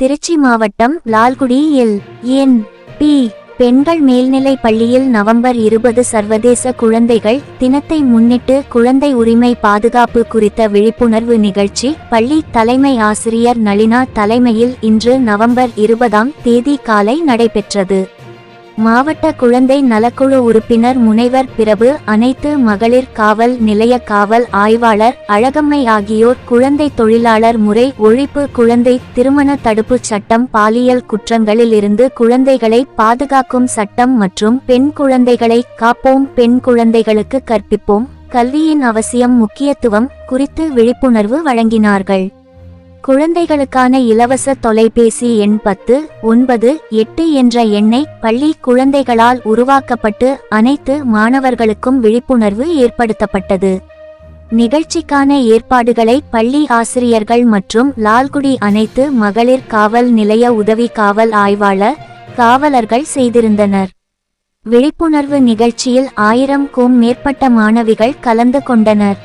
திருச்சி மாவட்டம் Lalgudi L N P. பெண்கள் மேல்நிலை பள்ளியில் நவம்பர் இருபது சர்வதேச குழந்தைகள் தினத்தை முன்னிட்டு குழந்தை உரிமை பாதுகாப்பு குறித்த விழிப்புணர்வு நிகழ்ச்சி பள்ளி தலைமை ஆசிரியர் நளினா தலைமையில் இன்று நவம்பர் இருபதாம் தேதி காலை நடைபெற்றது. மாவட்ட குழந்தை நலக்குழு உறுப்பினர் முனைவர் பிரபு அனைத்து மகளிர் காவல் நிலைய காவல் ஆய்வாளர் அழகம்மை ஆகியோர் குழந்தை தொழிலாளர் முறை ஒழிப்பு குழந்தை திருமண தடுப்புச் சட்டம் பாலியல் குற்றங்களில் இருந்து குழந்தைகளை பாதுகாக்கும் சட்டம் மற்றும் பெண் குழந்தைகளை காப்போம் பெண் குழந்தைகளுக்கு கற்பிப்போம். கல்வியின் அவசியம் முக்கியத்துவம் குறித்து விழிப்புணர்வு வழங்கினார்கள். குழந்தைகளுக்கான இலவச தொலைபேசி எண் பத்து ஒன்பது எட்டு என்ற எண்ணை பள்ளி குழந்தைகளால் உருவாக்கப்பட்டு அனைத்து மாணவர்களுக்கும் விழிப்புணர்வு ஏற்படுத்தப்பட்டது. நிகழ்ச்சிக்கான ஏற்பாடுகளை பள்ளி ஆசிரியர்கள் மற்றும் லால்குடி அனைத்து மகளிர் காவல் நிலைய உதவி காவல் ஆய்வாளர் காவலர்கள் செய்திருந்தனர். விழிப்புணர்வு நிகழ்ச்சியில் ஆயிரம்க்கும் மேற்பட்ட மாணவிகள் கலந்து கொண்டனர்.